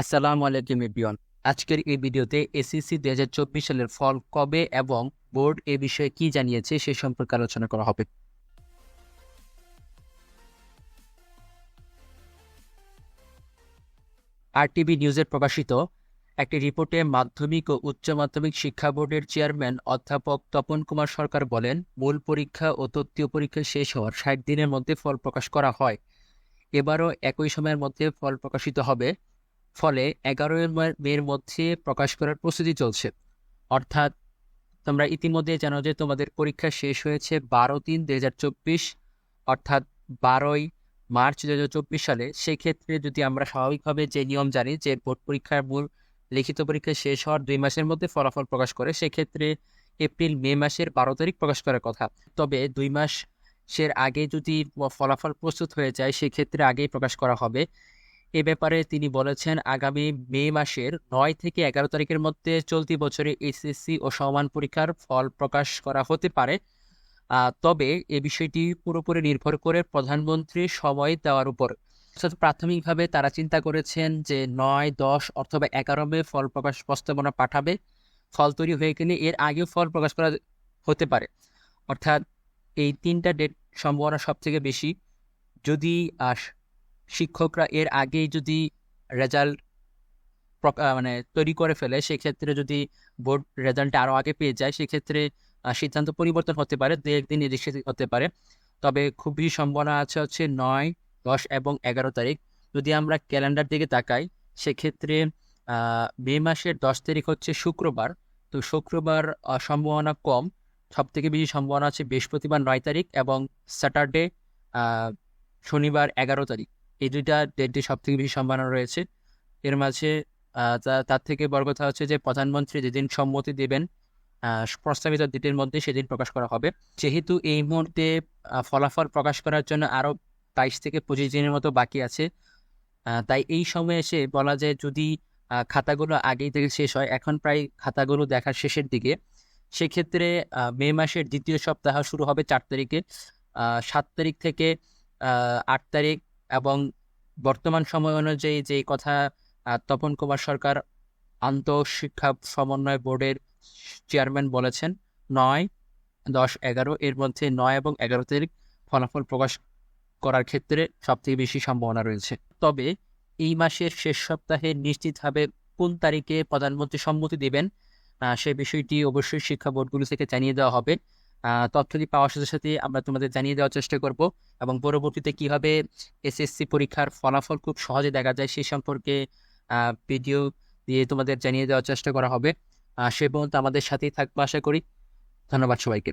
আসসালামু আলাইকুম এভরিওয়ান। আজকের এই ভিডিওতে এসএসসি দু হাজার চব্বিশ সালের ফল কবে এবং বোর্ড এ বিষয়ে কি জানিয়েছে সে সম্পর্কে আলোচনা করা হবে। আরটিভি নিউজের প্রকাশিত একটি রিপোর্টে মাধ্যমিক ও উচ্চ মাধ্যমিক শিক্ষা বোর্ডের চেয়ারম্যান অধ্যাপক তপন কুমার সরকার বলেন, মূল পরীক্ষা ও তত্ত্বীয় পরীক্ষা শেষ হওয়ার ষাট দিনের মধ্যে ফল প্রকাশ করা হয়। এবারও একই সময়ের মধ্যে ফল প্রকাশিত হবে। ফলে এগারোই মের মধ্যে প্রকাশ করার প্রস্তুতি চলছে। অর্থাৎ তোমরা ইতিমধ্যে জানো যে তোমাদের পরীক্ষা শেষ হয়েছে বারো তিন দু হাজার চব্বিশ, অর্থাৎ বারোই মার্চ দু হাজার চব্বিশ সালে। সেক্ষেত্রে যদি আমরা স্বাভাবিকভাবে যে নিয়ম জানি যে বোর্ড পরীক্ষার মূল লিখিত পরীক্ষা শেষ হওয়ার দুই মাসের মধ্যে ফলাফল প্রকাশ করে, সেক্ষেত্রে এপ্রিল, মে মাসের বারো তারিখ প্রকাশ করার কথা। তবে দুই মাসের আগে যদি ফলাফল প্রস্তুত হয়ে যায়, সেক্ষেত্রে আগেই প্রকাশ করা হবে। এ ব্যাপারে তিনি বলেছেন, আগামী মে মাসের নয় থেকে এগারো তারিখের মধ্যে চলতি বছরে এসএসসি ও সমান পরীক্ষার ফল প্রকাশ করা হতে পারে। তবে এ বিষয়টি পুরোপুরি নির্ভর করে প্রধানমন্ত্রীর সময় দেওয়ার উপর। প্রাথমিকভাবে তারা চিন্তা করেছেন যে নয়, দশ অথবা এগারো মে ফল প্রকাশ প্রস্তাবনা পাঠাবে, ফল তৈরি হয়ে গেলে এর আগেও ফল প্রকাশ করা হতে পারে। অর্থাৎ এই তিনটা ডেট সম্ভাবনা সব থেকে বেশি। যদি শিক্ষকরা এর আগেই যদি রেজাল্ট মানে তৈরি করে ফেলে, সেক্ষেত্রে যদি বোর্ড রেজাল্টটা আরও আগে পেয়ে যায়, সেক্ষেত্রে সিদ্ধান্ত পরিবর্তন হতে পারে, দু একদিন এদিকে হতে পারে। তবে খুবই সম্ভাবনা আছে হচ্ছে নয়, দশ এবং এগারো তারিখ। যদি আমরা ক্যালেন্ডার দিকে তাকাই, সেক্ষেত্রে মে মাসের দশ তারিখ হচ্ছে শুক্রবার। তো শুক্রবার সম্ভাবনা কম। সব থেকে বেশি সম্ভাবনা আছে বৃহস্পতিবার নয় তারিখ এবং স্যাটারডে শনিবার এগারো তারিখ। এই দুইটা ডেটটি সব থেকে বেশি সম্ভাবনা রয়েছে। এর মাঝে তার থেকে বড় কথা হচ্ছে যে প্রধানমন্ত্রী যেদিন সম্মতি দেবেন প্রস্তাবিত ডেটের মধ্যে সেদিন প্রকাশ করা হবে। যেহেতু এই মুহূর্তে ফলাফল প্রকাশ করার জন্য আরও বাইশ থেকে পঁচিশ দিনের মতো বাকি আছে তাই এই সময় এসে বলা যায় যদি খাতাগুলো আগেই থেকে শেষ হয়, এখন প্রায় খাতাগুলো দেখার শেষের দিকে, সেক্ষেত্রে মে মাসের দ্বিতীয় সপ্তাহ শুরু হবে চার তারিখে। সাত তারিখ থেকে আট তারিখ এবং বর্তমান সময় অনুযায়ী যে কথা তপন কুমার সরকার আন্তঃশিক্ষা সমন্বয় বোর্ডের চেয়ারম্যান বলেছেন, নয়, দশ, এগারো, এর মধ্যে নয় এবং এগারো তারিখ ফলাফল প্রকাশ করার ক্ষেত্রে সবথেকে বেশি সম্ভাবনা রয়েছে। তবে এই মাসের শেষ সপ্তাহে নিশ্চিতভাবে কোন তারিখে প্রধানমন্ত্রী সম্মতি দেবেন সে বিষয়টি অবশ্যই শিক্ষা বোর্ডগুলো থেকে জানিয়ে দেওয়া হবে। তথ্যটি পাওয়ার সাথে সাথে আমরা তোমাদের জানিয়ে দেওয়ার চেষ্টা করব এবং পরবর্তীতে কীভাবে এসএসসি পরীক্ষার ফলাফল খুব সহজে দেখা যায় সেই সম্পর্কে ভিডিও দিয়ে তোমাদের জানিয়ে দেওয়ার চেষ্টা করা হবে। সে পর্যন্ত আমাদের সাথেই থাকব আশা করি। ধন্যবাদ সবাইকে।